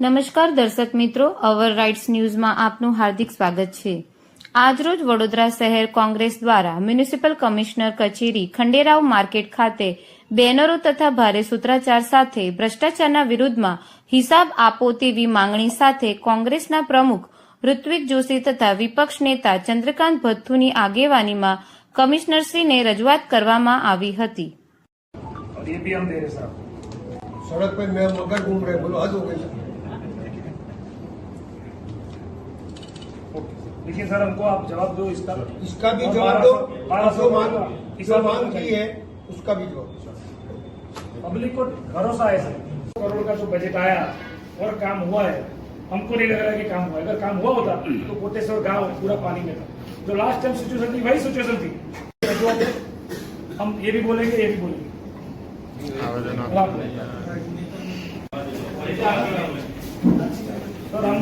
નમસ્કાર દર્શક મિત્રો અવર રાઇટ્સ ન્યૂઝમાં આપનું હાર્દિક સ્વાગત છે આજરોજ વડોદરા શહેર કોંગ્રેસ દ્વારા મ્યુનિસિપલ કમિશનર કચેરી ખંડેરાવ માર્કેટ ખાતે બેનરો તથા ભારે સૂત્રાચાર સાથે ભ્રષ્ટાચારના વિરુદ્ધમાં હિસાબ આપો તેવી માંગણી સાથે કોંગ્રેસના પ્રમુખ ઋત્વિક જોશી તથા વિપક્ષ નેતા ચંદ્રકાંત ભથ્થુની આગેવાનીમાં કમિશનરશ્રીને રજૂઆત કરવામાં આવી હતી और ये भी हम दे रहे सर सड़क पे मैं मगर घूम रहे बोलो हद हो गई देखिए सर हमको आप जवाब दो इसका। इसका भी जवाब दो। 1200 और जो मांग इसका जो मांग की है उसका भी जवाब पब्लिक को भरोसा है सर। करोड़ का जो बजट आया और काम हुआ है हमको नहीं लग रहा है कि काम हुआ है। अगर काम हुआ होता तो कोटेश्वर गाँव पूरा पानी में था। जो लास्ट टाइम सिचुएशन थी वही सिचुएशन थी। हम ये भी बोलेंगे ये भी बोलेंगे। सर हम